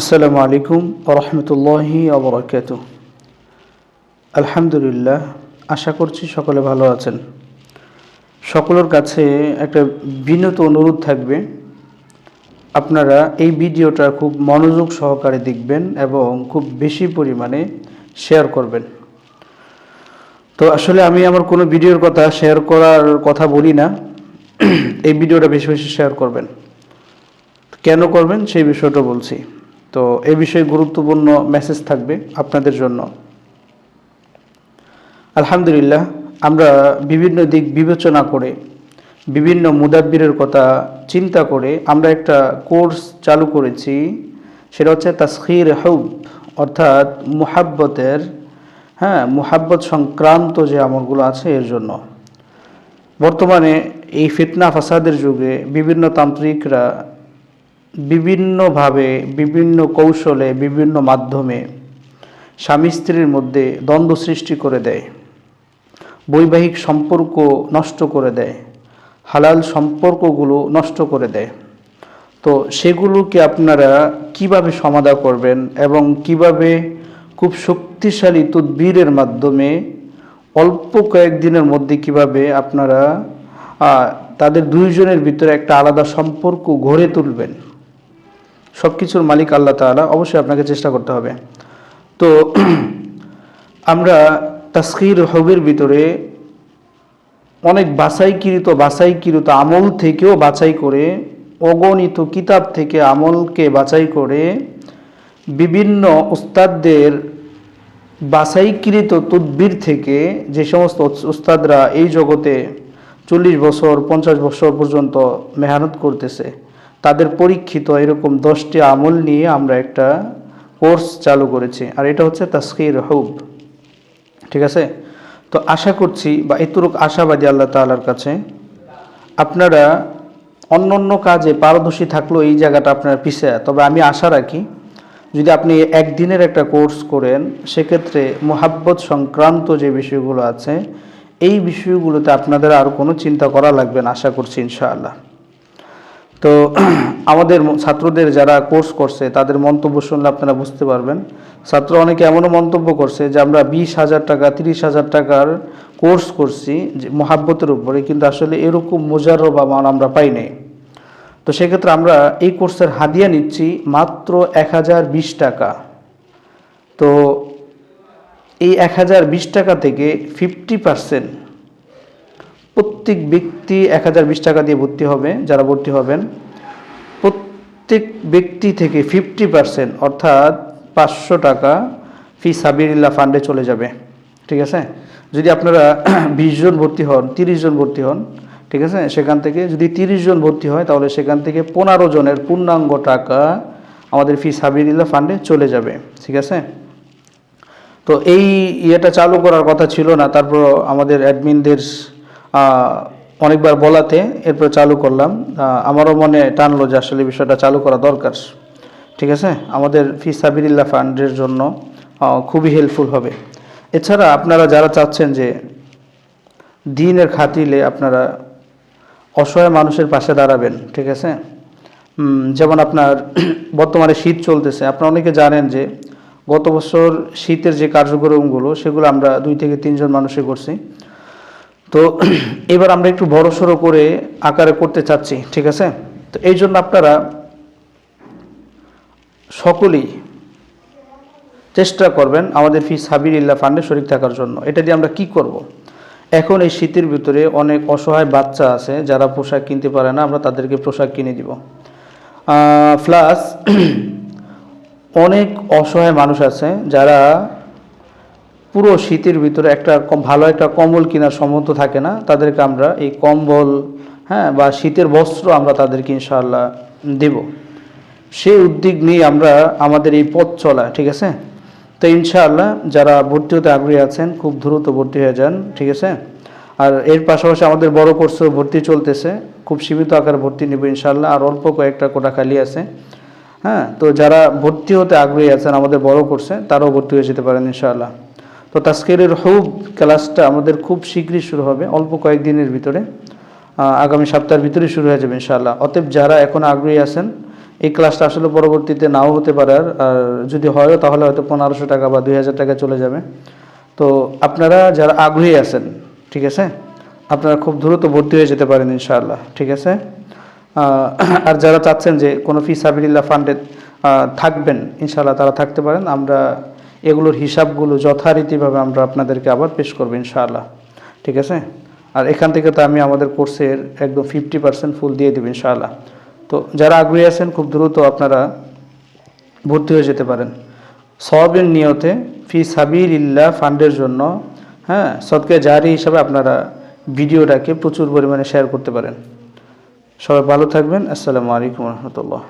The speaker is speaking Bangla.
আসসালামু আলাইকুম রহমতুল্লাহি আবরাকাত আলহামদুলিল্লাহ, আশা করছি সকলে ভালো আছেন। সকলের কাছে একটা বিনত অনুরোধ থাকবে। আপনারা এই ভিডিওটা খুব মনোযোগ সহকারে দেখবেন এবং খুব বেশি পরিমাণে শেয়ার করবেন। তো আসলে আমি আমার কোনো ভিডিওর কথা শেয়ার করার কথা বলি না। এই ভিডিওটা বেশি বেশি শেয়ার করবেন। কেন করবেন সেই বিষয়টা বলছি। তো এ বিষয়ে গুরুত্বপূর্ণ মেসেজ থাকবে আপনাদের জন্য। আলহামদুলিল্লাহ, আমরা বিভিন্ন দিক বিবেচনা করে, বিভিন্ন মুদাব্বিরের কথা চিন্তা করে আমরা একটা কোর্স চালু করেছি। সেটা হচ্ছে তাসখির হৌব, অর্থাৎ মুহাব্বতের হ্যাঁ মুহাব্বত সংক্রান্ত যে আমলগুলো আছে এর জন্য। বর্তমানে এই ফিতনা ফাসাদের যুগে বিভিন্ন তান্ত্রিকরা বিভিন্নভাবে, বিভিন্ন কৌশলে, বিভিন্ন মাধ্যমে স্বামী স্ত্রীর মধ্যে দ্বন্দ্ব সৃষ্টি করে দেয়। বৈবাহিক সম্পর্ক নষ্ট করে দেয়। হালাল সম্পর্কগুলো নষ্ট করে দেয়। তো সেগুলোকে আপনারা কীভাবে সমাধা করবেন এবং কীভাবে খুব শক্তিশালী তদবীরের মাধ্যমে অল্প কয়েকদিনের মধ্যে কীভাবে আপনারা তাদের দুইজনের ভিতরে একটা আলাদা সম্পর্ক গড়ে তুলবেন? সব কিছুর মালিক আল্লাহ তাআলা, অবশ্যই আপনাকে চেষ্টা করতে হবে। তো, আমরা তাস্কির হবের ভিতরে অনেক বাছাইকৃত বাছাইকৃত আমল থেকেও বাছাই করে, অগণিত কিতাব থেকে আমলকে বাছাই করে বিভিন্ন উস্তাদদের বাছাইকৃত তদ্বির থেকে যে সমস্ত উস্তাদরা এই জগতে চল্লিশ বছর, পঞ্চাশ বছর পর্যন্ত মেহনত করতেছে তাদের পরীক্ষিত এরকম দশটি আমল নিয়ে আমরা একটা কোর্স চালু করেছি। আর এটা হচ্ছে তাস্কির হুব। ঠিক আছে? তো আশা করছি বা এতটুক আশাবাদী আল্লাহ তাআলার কাছে, আপনারা অন্য অন্য কাজে পারদর্শী থাকলেও এই জায়গাটা আপনার পিছিয়ে তবে আমি আশা রাখি, যদি আপনি একদিনের একটা কোর্স করেন, সেক্ষেত্রে মোহাব্বত সংক্রান্ত যে বিষয়গুলো আছে, এই বিষয়গুলোতে আপনাদের আর কোনো চিন্তা করা লাগবে না, আশা করছি ইনশাআল্লাহ। তো আমাদের ছাত্রদের যারা কোর্স করছে, তাদের মন্তব্য শুনলে আপনারা বুঝতে পারবেন। ছাত্র অনেকে এমনও মন্তব্য করছে যে, আমরা বিশ হাজার টাকা, তিরিশ হাজার টাকার কোর্স করছি যে, মহাব্বতের উপরে, কিন্তু আসলে এরকম মোজারো বা মান আমরা পাই নাই। তো সেক্ষেত্রে আমরা এই কোর্সের হাদিয়া নিচ্ছি মাত্র এক হাজার বিশ টাকা। তো এই এক হাজার বিশ টাকা থেকে ফিফটি পার্সেন্ট প্রত্যেক ব্যক্তি এক হাজার বিশ টাকা দিয়ে ভর্তি হবে, যারা ভর্তি হবেন, প্রত্যেক ব্যক্তি থেকে ফিফটি পার্সেন্ট অর্থাৎ পাঁচশো টাকা ফি সাবিরিল্লা ফান্ডে চলে যাবে, ঠিক আছে? যদি আপনারা বিশ জন ভর্তি হন, তিরিশ জন ভর্তি হন, ঠিক আছে? সেখান থেকে যদি তিরিশ জন ভর্তি হয়, তাহলে সেখান থেকে পনেরো জনের পূর্ণাঙ্গ টাকা আমাদের ফি সাবিরিল্লা ফান্ডে চলে যাবে, ঠিক আছে? তো এই ইয়েটা চালু করার কথা ছিল না, তারপর আমাদের অ্যাডমিনদের অনেকবার বলাতে এরপর চালু করলাম। আমারও মনে টানলো যে আসলে বিষয়টা চালু করা দরকার। ঠিক আছে? আমাদের ফি সাবিরিল্লা ফান্ডের জন্য খুবই হেল্পফুল হবে। এছাড়া আপনারা যারা চাচ্ছেন যে দিনের খাতিলে আপনারা অসহায় মানুষের পাশে দাঁড়াবেন, ঠিক আছে? যেমন আপনার বর্তমানে শীত চলতেছে। আপনারা অনেকে জানেন যে গত বছর শীতের যে কার্যক্রমগুলো, সেগুলো আমরা দুই থেকে তিনজন মানুষে করছি। তো এবার আমরা একটু বড় সড়ো করে আকারে করতে চাচ্ছি, ঠিক আছে? তো এই জন্য আপনারা সকলেই চেষ্টা করবেন আমাদের ফি সাবিরিল্লা ফান্ডে শরিক থাকার জন্য। এটা দিয়ে আমরা কি করব। এখন এই শীতের ভিতরে অনেক অসহায় বাচ্চা আছে, যারা পোশাক কিনতে পারে না, আমরা তাদেরকে পোশাক কিনে দিব। প্লাস অনেক অসহায় মানুষ আছে যারা পুরো শীতের ভিতরে একটা ভালো একটা কম্বল কেনার সমর্থ থাকে না। তাদেরকে আমরা এই কম্বল হ্যাঁ বা শীতের বস্ত্র আমরা তাদেরকে ইনশাআল্লাহ দেব। সেই উদ্যোগ নিয়ে আমরা আমাদের এই পথ চলা, ঠিক আছে? তো ইনশাআল্লাহ যারা ভর্তি হতে আগ্রহী আছেন, খুব দ্রুত ভর্তি হয়ে যান, ঠিক আছে? আর এর পাশাপাশি আমাদের বড় কোর্সেও ভর্তি চলতেছে। খুব সীমিত আকারে ভর্তি নেব ইনশাআল্লাহ, আর অল্প কয়েকটা কোটা খালি আছে। হ্যাঁ তো যারা ভর্তি হতে আগ্রহী আছেন আমাদের বড় কোর্সে, তারাও ভর্তি হয়ে যেতে পারেন ইনশাআল্লাহ। তো তাস্কেরের হুব ক্লাসটা আমাদের খুব শীঘ্রই শুরু হবে, অল্প কয়েকদিনের ভিতরে। আগামী সপ্তাহের ভিতরে শুরু হয়ে যাবে ইনশাআল্লাহ। অতএব যারা এখন আগ্রহী আছেন, এই ক্লাসটা আসলে পরবর্তীতে নাও হতে পারে আর আর যদি হয়ও তাহলে হয়তো পনেরোশো টাকা বা দুই হাজার টাকা চলে যাবে। তো আপনারা যারা আগ্রহী আছেন, ঠিক আছে? আপনারা খুব দ্রুত ভর্তি হয়ে যেতে পারেন ইনশাআল্লাহ, ঠিক আছে? আর যারা চাচ্ছেন যে কোনো ফি সাবিল্লা ফান্ডে থাকবেন, ইনশাআল্লাহ তারা থাকতে পারেন। আমরা এগুলোর হিসাবগুলো যথারীতিভাবে আমরা আপনাদেরকে আবার পেশ করব ইনশাআল্লাহ। ঠিক আছে? আর এখান থেকে তো আমি আমাদের কোর্সের একদম ফিফটি পার্সেন্ট ফুল দিয়ে দেবো ইনশাআল্লাহ। তো যারা আগ্রহী আছেন, খুব দ্রুত আপনারা ভর্তি হয়ে যেতে পারেন। সবের নিয়তে ফি সাবির ইল্লা ফান্ডের জন্য হ্যাঁ সদকে জারি হিসাবে আপনারা ভিডিওটাকে প্রচুর পরিমাণে শেয়ার করতে পারেন। সবাই ভালো থাকবেন। আসসালামু আলাইকুম রহমতুল্লাহ।